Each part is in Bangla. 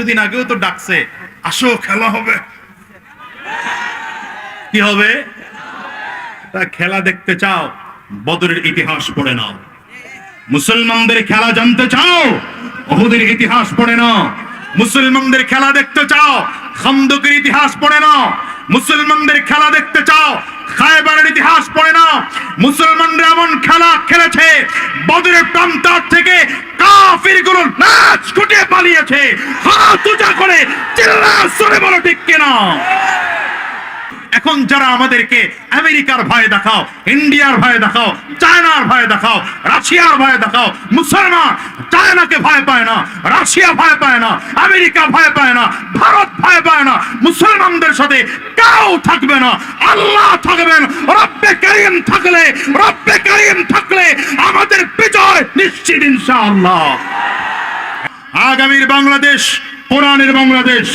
কিছুদিন আগেও তো ডাকছে, আসো, খেলা হবে। কি হবে? খেলা দেখতে চাও, বদরের ইতিহাস পড়ে নাও। মুসলমানদের খেলা জানতে চাও ওহুদের ইতিহাস পড়ে নাও। মুসলমানদের খেলা দেখতে চাও খন্দকের ইতিহাস পড়ে নাও। মুসলমানদের খেলা দেখতে চাও, খায়বারের ইতিহাস পড়ে নাও। মুসলমানরা এমন খেলা খেলেছে, বদরের প্রান্তার থেকে কাফিরগুলো নাচ পালিয়েছে। হাত উঁচা করে চিল্লা সরে বলো, ঠিক কিনা? এখন যারা আমাদেরকে আমেরিকার ভয় দেখাও, ইন্ডিয়ার ভয় দেখাও, চায়নার ভয় দেখাও, রাশিয়ার ভয় দেখাও, মুসলমান চায়নাকে ভয় পায় না, রাশিয়া ভয় পায় না, আমেরিকা ভয় পায় না, ভারত ভয় পায় না, মুসলমানদের সাথে কেউ থাকবে না, আল্লাহ থাকবেন, রব্বে করিম থাকলে, রব্বে করিম থাকলে আমাদের বিজয় নিশ্চিত, ইনশাআল্লাহ। আগামীর বাংলাদেশ, কোরআনের বাংলাদেশ,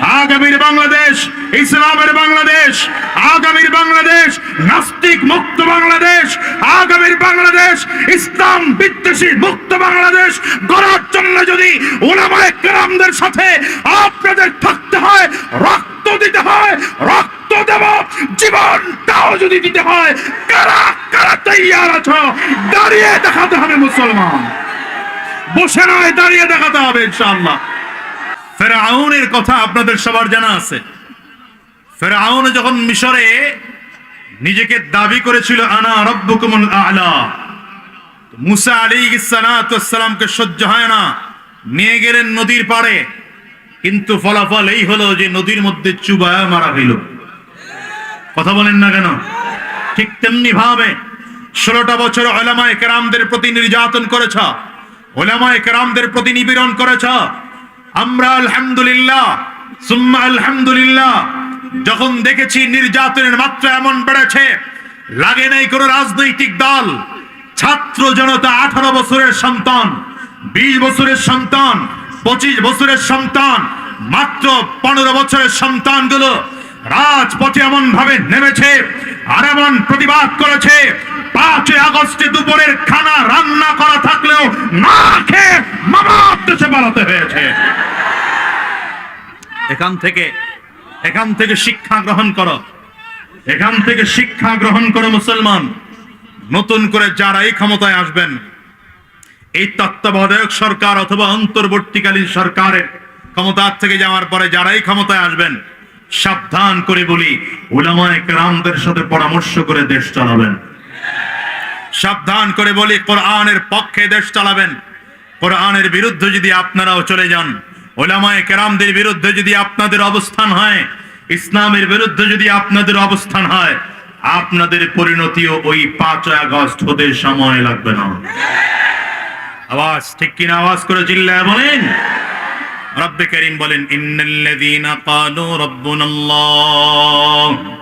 আগামীর বাংলাদেশ, ইসলামের বাংলাদেশ, আগামীর বাংলাদেশ, নাস্তিক মুক্ত বাংলাদেশ, আগামীর বাংলাদেশ, ইসলাম বিদ্বেষী মুক্ত বাংলাদেশ গড়ার জন্য যদি ওলামায়ে কেরামদের সাথে আপনাদের থাকতে হয়, রক্ত দিতে হয়, রক্ত দেব, জীবনটাও যদি দিতে হয়, কারা কারা তৈয়ার আছো? দাঁড়িয়ে দেখাতে হবে মুসলমান। বসে নয়, দাঁড়িয়ে দেখাতে হবে ইনশাআল্লাহ। ফেরাউনের কথা আপনাদের সবার জানা আছে। ফেরাউন যখন মিশরে নিজেকে দাবি করেছিল, আনা রব্বুকুমুল আলা মুসা আলাইহিস সালামকে সহ্য হয় না। নিয়ে গেলেন নদীর পাড়ে। কিন্তু ফলাফল এই হলো যে নদীর মধ্যে চুবায়া মারা হইল কথা বলেন না কেন? ঠিক তেমনি ভাবে ষোলোটা বছর ওলামায় কেরামদের প্রতি নির্যাতন করেছ। ওলামায় কেরামদের প্রতি নিপীড়ন করেছ? আমরা আলহামদুলিল্লাহ, সুম্মা আলহামদুলিল্লাহ, যখন দেখেছি নির্যাতনের মাত্রা এমন বেড়েছে, লাগে নাই কোনো রাজনৈতিক দল, ছাত্র জনতা আঠারো বছরের সন্তান, বিশ বছরের সন্তান, পঁচিশ বছরের সন্তান, মাত্র পনেরো বছরের সন্তানগুলো রাজপথে এমন ভাবে নেমেছে আর এমন প্রতিবাদ করেছে, পাঁচই আগস্টে দুপুরের খানা খেয়ে মামার দেশে পালাতে হয়েছে। এখান থেকে এখান থেকে শিক্ষা গ্রহণ করো। এখান থেকে শিক্ষা গ্রহণ মুসলমান। নতুন করে যারা এই ক্ষমতায় আসবেন, এই তত্ত্বাবধায়ক সরকার অথবা অন্তর্বর্তীকালীন সরকারের ক্ষমতার থেকে যাওয়ার পরে যারাই ক্ষমতায় আসবেন, সাবধান করে বলি, উলামায়ে কেরামদের সাথে পরামর্শ করে দেশ চালাবেন। সাবধান করে বলি, কোরআনের পক্ষে দেশ চালাবেন। কোরআনের বিরুদ্ধে যদি আপনারাও চলে যান, ওলামায়ে কেরামদের বিরুদ্ধে যদি আপনাদের অবস্থান হয়, ইসলামের বিরুদ্ধে যদি আপনাদের অবস্থান হয়, আপনাদের পরিণতিও ওই পাঁচ আগস্ট হতে সময় লাগবে না। আওয়াজ, ঠিক কিনা আওয়াজ করে চিল্লায় বলেন? রব্বে করিম বলেন, ইন্নাল্লাযীনা ক্বালু রাব্বুনাল্লাহ।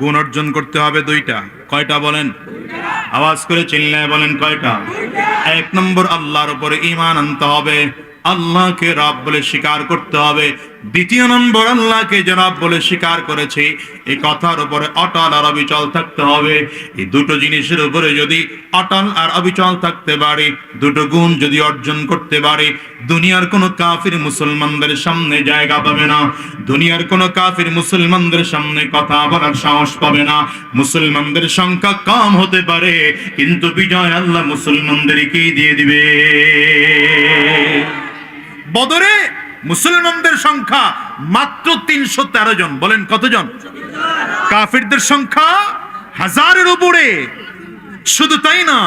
গুণ অর্জন করতে হবে দুইটা। কয়টা বলেন? আওয়াজ করে চিল্লায় বলেন কয়টা? এক নম্বর, আল্লাহর উপরে ইমান আনতে হবে। আল্লাহকে রব বলে স্বীকার করতে হবে। দ্বিতীয় নম্বর আল্লাহকে রব বলে স্বীকার করেছে এই কথার উপরে অটল আর অবিচল থাকতে হবে। এই দুটো জিনিসের উপরে যদি অটল আর অবিচল থাকতে পারে, দুটো গুণ যদি অর্জন করতে পারে, দুনিয়ার কোনো কাফির মুসলমানদের সামনে জায়গা পাবে না। দুনিয়ার কোনো কাফির মুসলমানদের সামনে কথা বলার সাহস পাবে না। মুসলমানদের সংখ্যা কম হতে পারে, কিন্তু বিজয় আল্লাহ মুসলমানদেরকেই দিয়ে দিবে। বদরে মুসলমানদের সংখ্যা মাত্র তিনশো তেরো জন। বলেন কতজন? কাফিরদের সংখ্যা হাজারের উপরে। শুধু তাই না,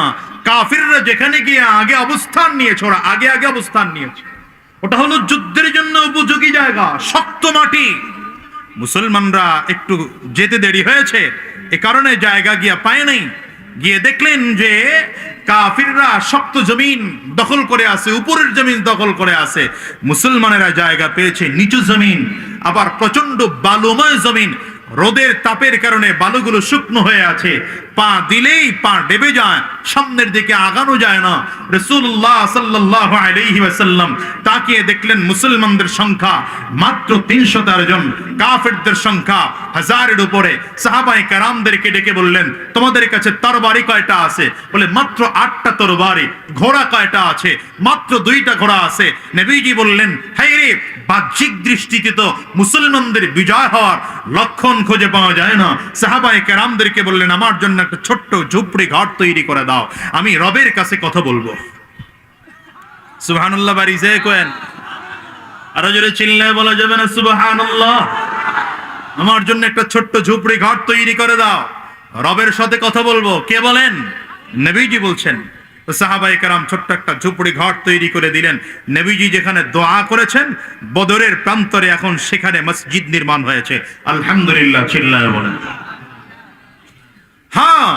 কাফিররা যেখানে গিয়ে আগে অবস্থান নিয়েছে, ওরা আগে আগে অবস্থান নিয়েছে। ওটা হলো যুদ্ধের জন্য উপযোগী জায়গা, শক্ত মাটি। মুসলমানরা একটু যেতে দেরি হয়েছে, এ কারণে জায়গা গিয়া পায় নাই। গিয়ে দেখলেন যে কাফিররা শক্ত জমিন দখল করে আছে, উপরের জমিন দখল করে আছে। মুসলমানেরা জায়গা পেয়েছে, নিচু জমিন, আবার প্রচণ্ড বালুময় জমিন। রোদের তাপের কারণে বালুগুলো শুকনো হয়ে আছে। পা দিলেই পা ডেবে যায়, সামনের দিকে আগানো যায় না। রসুল্লাহ সাল্লাহ ওয়াসাল্লাম তাকিয়ে দেখলেন মুসলমানদের সংখ্যা মাত্র তিনশো তেরো জন, কাফেরদের সংখ্যা হাজারের উপরে। সাহাবাই কারামদেরকে ডেকে বললেন, তোমাদের কাছে তরবারি কয়টা আছে? বলে, মাত্র আটটা তরবারি, ঘোড়া কয়টা আছে? মাত্র দুইটা ঘোড়া আছে। নবীজি বললেন হাই রে, বাহ্যিক দৃষ্টিতে তো মুসলমানদের বিজয় হওয়ার লক্ষণ খুঁজে পাওয়া যায় না। সাহাবাই কেরামদেরকে বললেন, আমার জন্য একটা ছোট্ট ঝুপড়ি ঘর তৈরি করে দাও। আমি রবের কাছে কথা বলব। সুবহানাল্লাহ বাড়ি যে কোয়েন। আরও জোরে চিল্লায় বলা যাবে না, সুবহানাল্লাহ। আমার জন্য একটা ছোট্ট ঝুপড়ি ঘর তৈরি করে দাও। রবের সাথে কথা বলব। কে বলেন? নবীজি বলছেন। সাহাবাই কারাম ছোট্ট একটা ঝুপড়ি ঘর তৈরি করে দিলেন। নবীজি যেখানে দোয়া করেছেন, বদরের প্রান্তরে এখন সেখানে মসজিদ নির্মাণ হয়েছে। আলহামদুলিল্লাহ, চিল্লায় বলেন। হ্যাঁ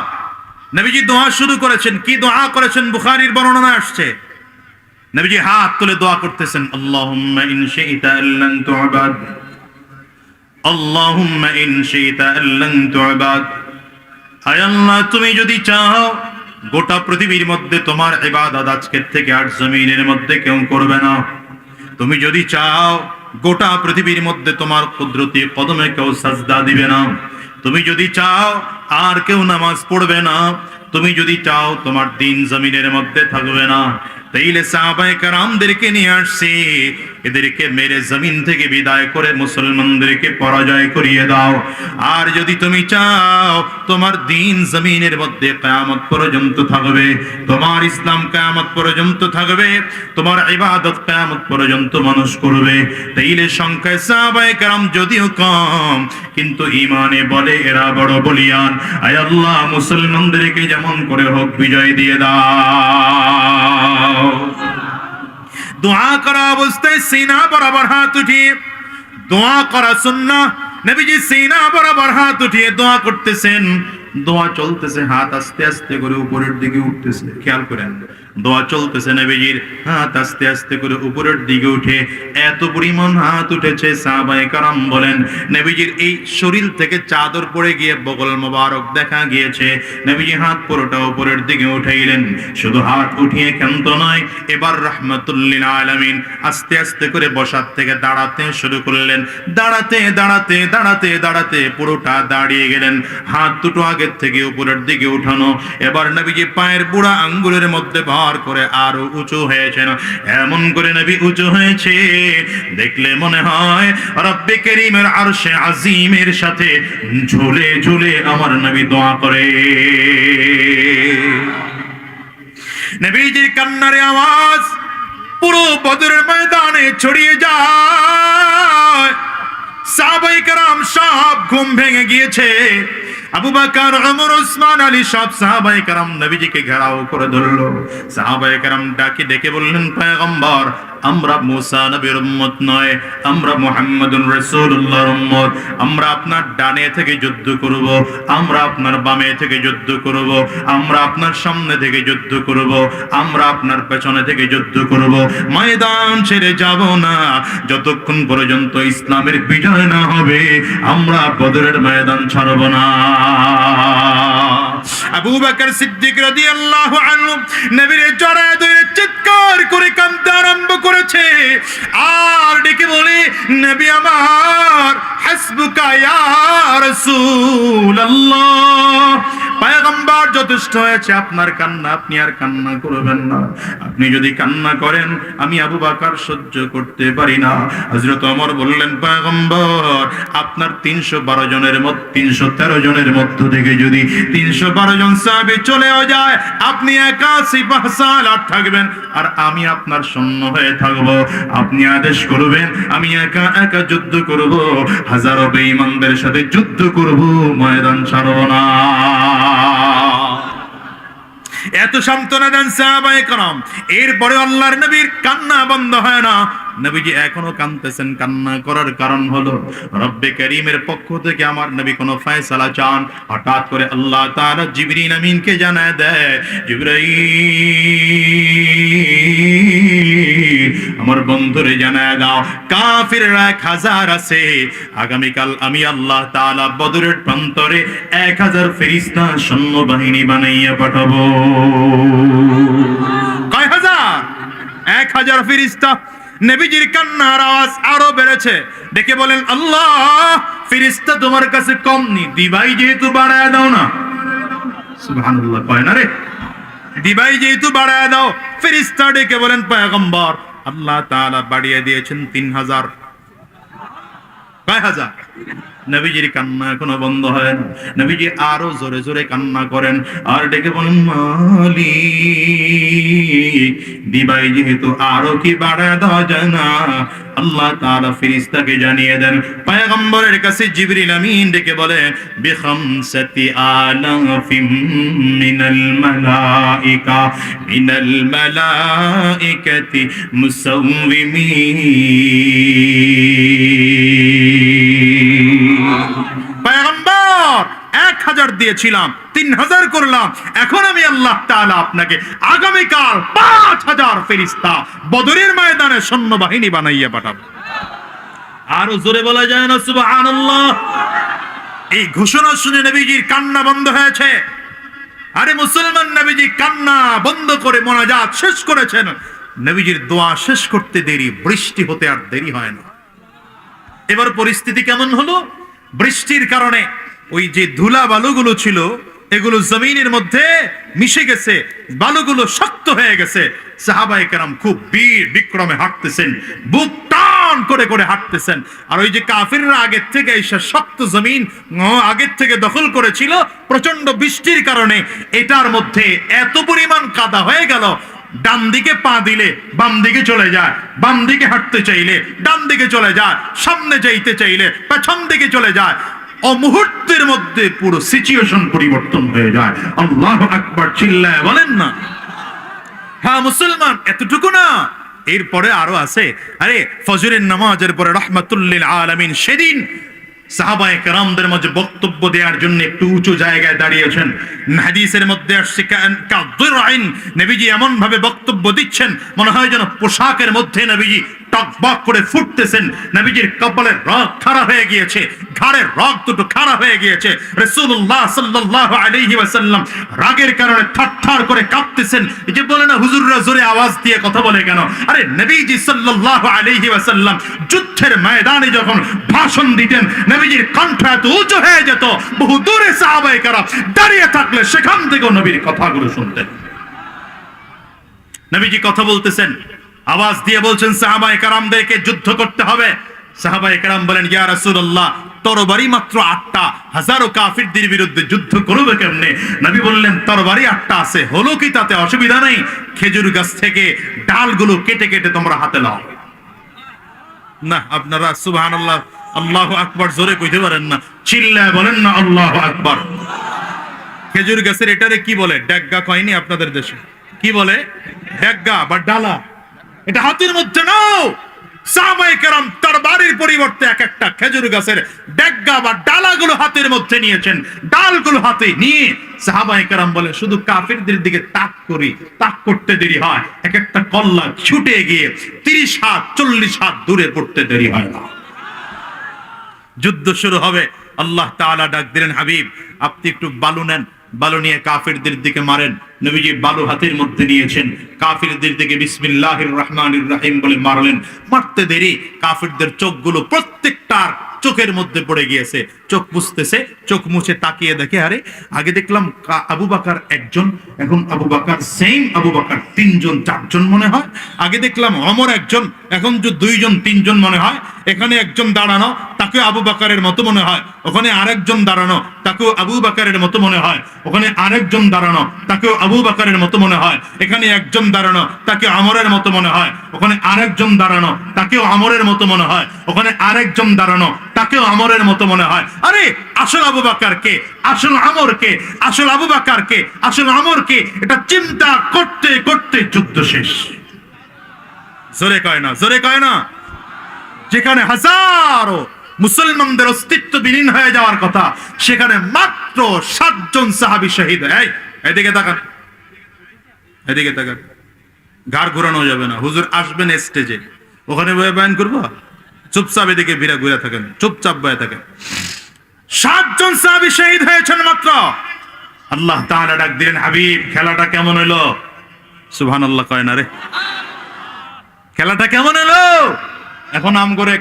নবীজি দোয়া শুরু করেছেন। কি দোয়া করেছেন? বুখারীর বর্ণনা আসছে। নবীজি হাত তুলে দোয়া করতেছেন, আল্লাহুম্মা ইন শি'তা আল্লান তু'বাদ, আল্লাহুম্মা ইন শি'তা আল্লান তু'বাদ। হায় আল্লাহ, তুমি যদি চাও, গোটা পৃথিবীর মধ্যে তোমার ইবাদত আজকের থেকে আর জমিনের মধ্যে কেউ করবে না। তুমি যদি চাও, গোটা পৃথিবীর মধ্যে তোমার কুদরতি কদমে কেউ সাজদা দিবে না। তুমি যদি চাও আর কেউ নামাজ পড়বে না, তুমি যদি চাও তোমার দিন জমিনের মধ্যে থাকবে না। তাইলে সাহাবায়ে কারামদেরকে নিয়ে আসছি। এদেরকে মেরে জমিন থেকে বিদায় করে মুসলমানদেরকে পরাজয় করিয়ে দাও। আর যদি তুমি চাও, তোমার দিন জমিনের মধ্যে কিয়ামত পর্যন্ত থাকবে, তোমার ইসলাম কিয়ামত পর্যন্ত থাকবে, তোমার ইবাদত কিয়ামত পর্যন্ত মানুষ করবে। তাইলে সংখ্যায় সাহাবায়ে কারাম যদিও কম, কিন্তু ইমানে বলে এরা বড় বলিয়ান। আয় আল্লাহ, মুসলমানদেরকে যেমন করে হোক বিজয় দিয়ে দাও। দোয়া করা অবস্থায় সিনা বরাবর হাত উঠিয়ে, দোয়া করা সুন্না। নবীজি সিনা বরাবর হাত উঠিয়ে দোয়া করতেছেন। দোয়া চলতেছে, হাত আস্তে আস্তে করে উপরের দিকে উঠতেছে। খেয়াল করেন। দোয়া চলতেছে নবীজির। হাত আস্তে আস্তে করে উপরের দিকে উঠে এত পরিমাণ হাত উঠেছে সাহাবায়ে কারাম বলেন। নবীজির এই শরীর থেকে চাদর পড়ে গিয়ে বগল মোবারক দেখা গিয়েছে। নবীজি হাত পুরোটা উপরের দিকে উঠাইলেন শুধু হাত উঠিয়ে ক্ষান্ত নয়, এবার রহমতুল্লিল আলামিন আস্তে আস্তে করে বসার থেকে দাঁড়াতে শুরু করলেন। দাঁড়াতে দাঁড়াতে দাঁড়াতে দাঁড়াতে পুরোটা দাঁড়িয়ে গেলেন। হাত দুটো আগের থেকে উপরের দিকে উঠানো। এবার নবীজি পায়ের বুড়া আঙ্গুলের মধ্যে ভার করে আরও উঁচু হয়েছেন। এমন করে নবী উঁচু হয়েছে। দেখলে মনে হয়, রব্বে করিমের আরশে আজিমের সাথে ঝুলে ঝুলে আমার নবী দোয়া করে। নবীজির কান্নারে আওয়াজ পুরো বদরের ময়দানে ছড়িয়ে যায়। সাহাবাই কারাম সব ঘুম ভেঙে গিয়েছে। আবু ওমর, ওসমান আলী সব কারাম নবীজিকে ঘেরাও করে ধরলো। কারাম ডাকে বললেন, পয়গম্বর, আমরা মুসা নবীর উম্মত নয়, আমরা রাসূলুল্লাহর উম্মত। আমরা আপনার ডানে থেকে যুদ্ধ করব, আমরা আপনার বামে থেকে যুদ্ধ করব, আমরা আপনার সামনে থেকে যুদ্ধ করব, আমরা আপনার পেছনে থেকে যুদ্ধ করব। ময়দান ছেড়ে যাব না, যতক্ষণ পর্যন্ত ইসলামের বিজয় না হবে, আমরা বদরের ময়দান ছাড়ব না। আবু বকর সিদ্দিক রাদিয়াল্লাহু আনহু নবীর জড়ায় ধরে চিৎকার করে কাঁদতে আরম্ভ করেছে। আর ডেকে বলে, নবী আমার, হাসবুকা ইয়া রাসূলুল্লাহ। পয়গম্বর যথেষ্ট হয়েছে। আপনার কান্না আপনি আর কান্না করবেন না। আপনি যদি কান্না করেন, আমি আবু বাকার সহ্য করতে পারি না। হযরত ওমর বললেন, পয়গম্বর, আপনার তিনশো বারো জনের মধ্যে তিনশো তেরো জনের মধ্য থেকে যদি তিনশো বারো জন সাহাবী চলেও যায়, আপনি একা সিপাহ সালার থাকবেন। আর আমি আপনার সৈন্য হয়ে থাকব। আপনি আদেশ করবেন, আমি একা একা যুদ্ধ করব। হাজারো বেঈমানদের সাথে যুদ্ধ করব, ময়দান ছাড়ব না। এত সান্ত্বনা দেন সাহাবায়ে কারাম। এরপরে আল্লাহর নবীর কান্না বন্ধ হয় না। নবীজি এখনও কাঁদতেছেন, কান্না করার কারণ হলো, রব্বে করিমের পক্ষ থেকে আমার নবী কোনো ফয়সালা চান। হঠাৎ করে আল্লাহ তাআলা জিবরিল আমিনকে জানায় দেয়, জিবরাইল, আমার বন্ধুরে জানায় দাও, কাফিররা এক হাজার আছে। আগামীকাল আমি আল্লাহ তাআলা বদরের প্রান্তরে এক হাজার ফেরিস্তা সৈন্যবাহিনী বানাইয়া পাঠাবো। কয় হাজার? এক হাজার ফিরিস্তা নবীজির কান্নার আওয়াজ আরও বেড়েছে। ডেকে বলেন, আল্লাহ ফিরিস্তা তোমার কাছে কম নি দিবাই যেহেতু বাড়ায় দাও না। সুবহানাল্লাহ, কয় না রে? দিবাই যেহেতু বাড়ায় দাও ফিরিস্তা ডেকে বলেন, পয়গম্বর, আল্লাহ তাআলা বাড়িয়ে দিয়েছেন তিন হাজার। কয় হাজার? নবীজির কান্না এখনও বন্ধ হয়। না নবীজি আরও জোরে জোরে কান্না করেন। আর ডেকে বলেন মালি দিবাই যেহেতু আরও কি বাড়া দেওয়া আল্লাহ তাআলা ফেরেশতাকে জানিয়ে দেন পয়গম্বরের কাছে জিবরিল আমিন ডেকে বলে বিখামসাতি আলাফিম মিনাল মালাইকা মিনাল মালাইকাতি মুসাউমিমিন পয়গম্বর এক হাজার দিয়েছিলাম, তিন হাজার করলাম। এখন আমি আল্লাহ তাআলা আপনাকে আগামীকাল পাঁচ হাজার ফেরিস্তা বদরের ময়দানে সৈন্যবাহিনী বানাইয়া পাঠাবো। আরও জোরে বলা যায় না, সুবহানাল্লাহ। এই ঘোষণা শুনে নবীজির কান্না বন্ধ হয়েছে। আরে মুসলমান নবীজি কান্না বন্ধ করে মোনাজাত শেষ করেছেন। নবীজির দোয়া শেষ করতে দেরি, বৃষ্টি হতে আর দেরি হয় না। এবার পরিস্থিতি কেমন হলো? বৃষ্টির কারণে ওই যে ধুলা বালুগুলো ছিল, এগুলো জমিনের মধ্যে মিশে গেছে, বালুগুলো শক্ত হয়ে গেছে। সাহাবাই কেরাম খুব বীর বিক্রমে হাঁটতেছেন, বুক টান করে করে হাঁটতেছেন। আর ওই যে কাফিররা আগের থেকে শক্ত জমিন আগের থেকে দখল করেছিল প্রচণ্ড বৃষ্টির কারণে। এটার মধ্যে এত পরিমাণ কাদা হয়ে গেল, ডান দিকে পা দিলে বাম দিকে চলে যায়, বাম দিকে হাঁটতে চাইলে ডান দিকে চলে যায়, সামনে যাইতে চাইলে পেছন দিকে চলে যায়। ও মুহূর্তের মধ্যে পুরো সিচুয়েশন পরিবর্তন হয়ে যায়। আল্লাহ আকবার চিল্লায় বলেন না। হ্যাঁ মুসলমান, এতটুকু না। এরপরে আরও আছে, আরে, ফজরের নামাজের পরে রহমাতুল্লিল আলামিন সেদিন মাঝে বক্তব্য দেওয়ার জন্য একটু উঁচু জায়গায় দাঁড়িয়েছেন। হাদিসের মধ্যে আসছে কাদ্দুরাইন নবীজি এমন ভাবে বক্তব্য দিচ্ছেন, মনে হয় যেন পোশাকের মধ্যে নবীজি টকবক করে ফুটতেছেন। নবীজির কপালের রথ খাড়া হয়ে গিয়েছে। ঘাড়ের রগ দুটো খাড়া হয়ে গিয়েছে। রাসূলুল্লাহ সাল্লাল্লাহু আলাইহি ওয়াসাল্লাম রাগের কারণে থরথর করে কাঁপতেছেন। এই যে বলে না, হুজুররা জোরে আওয়াজ দিয়ে কথা বলে কেন? আরে নবীজি সাল্লাল্লাহু আলাইহি ওয়াসাল্লাম যুদ্ধের ময়দানে যখন ভাষণ দিতেন, নবীজির কণ্ঠ এত উঁচু হয়ে যেত, বহু দূরে সাহাবায়ে কেরাম দাঁড়িয়ে থাকলে সেখান থেকেও নবীর কথাগুলো শুনতেন। নবীজি কথা বলতেছেন, আওয়াজ দিয়ে বলছেন, সাহাবায়ে কারামদেরকে যুদ্ধ করতে হবে। সাহাবাই কারাম বলেন, ইয়া রাসূলুল্লাহ তরবারি মাত্র আটটা। হাজারো কাফিরদের বিরুদ্ধে যুদ্ধ করবে কেমনে? নবী বললেন, তরবারি আটটা আছে, হলো কি তাতে অসুবিধা নেই? খেজুর গাছ থেকে ডালগুলো কেটে কেটে তোমরা হাতে নাও। না, আপনারা সুবহানাল্লাহ, আল্লাহু আকবার জোরে কইতে পারেন না। চিল্লায় বলেন না, আল্লাহু আকবার। খেজুর গাছের এটারে কি বলে? ড্যাগগা কয়নি আপনাদের দেশে? কি বলে? ড্যাগগা বা ডালা? এটা হাতের মধ্যে নাও! সাহাবায়ে কেরাম তরবারির পরিবর্তে এক একটা খেজুর গাছের ড্যাগগা বা ডালাগুলো হাতের মধ্যে নিয়েছেন। ডালগুলো হাতে নিয়ে সাহাবাইকেরাম বলে, শুধু কাফিরদের দিকে তাক করি, তাক করতে দেরি হয়। এক একটা কল্লা ছুটে গিয়ে তিরিশ হাত, চল্লিশ হাত দূরে পড়তে দেরি হয় না। যুদ্ধ শুরু হবে। আল্লাহ তাআলা ডাক দিলেন, হাবিব, আপনি একটু বালু নেন, বালু নিয়ে কাফিরদের দিকে মারেন। নবীজি বালু হাতের মধ্যে নিয়েছেন। কাফিরদের দিকে বিসমিল্লাহির রহমানির রহিম বলে মারলেন। মারতে দেরি, কাফিরদের চোখগুলো প্রত্যেকটার চোখের মধ্যে পড়ে গিয়েছে। চোখ মুছতেছে চোখ মুছে তাকিয়ে দেখে, আরে, আগে দেখলাম আবু বাকার একজন, এখন আবু বাকার সেম আবু বাকার। তিনজন, চারজন মনে হয়। আগে দেখলাম অমর একজন, এখন যে দুইজন, তিনজন মনে হয়। এখানে একজন দাঁড়ানো তাকে আবু বাকারের মতো মনে হয়। ওখানে আরেকজন দাঁড়ানো, তাকেও আবু বাকারের মতো মনে হয়। ওখানে আরেকজন দাঁড়ানো, তাকেও আবু বাকারের মতো মনে হয়। এখানে একজন দাঁড়ানো, তাকে আমরের মতো মনে হয়। ওখানে আরেকজন দাঁড়ানো, তাকেও আমরের মতো মনে হয়। ওখানে আরেকজন দাঁড়ানো, তাকেও আমরের মতো মনে হয়। আরে, আসল আবু বাকার কে? আসল আমর কে? আসল আবু বাকার কে? আসল আমর কে? এটা চিন্তা করতে করতে যুদ্ধ শেষ। জোরে কয় না, জোরে কয় না। যেখানে হাজারো মুসলমানদের অস্তিত্ব বিলীন হয়ে যাওয়ার কথা, সেখানে মাত্র সাতজন সাহাবি শহীদ। এদিকে তাকান। এদিকে তাকান। ঘাড় ঘোরানো যাবে না। হুজুর আসবেন স্টেজে ওখানে বয়ে বয়ান করব? চুপচাপ এদিকে ভিড়া ঘুরে থাকেন। চুপচাপ বয়ে থাকেন। সাতজন সাহাবি শহীদ হয়েছেন মাত্র। আল্লাহ তাআলা ডাক দিলেন, হাবিব, খেলাটা কেমন হইল? সুবহানাল্লাহ কয় না রে। খেলাটা কেমন হলো এখন আম করে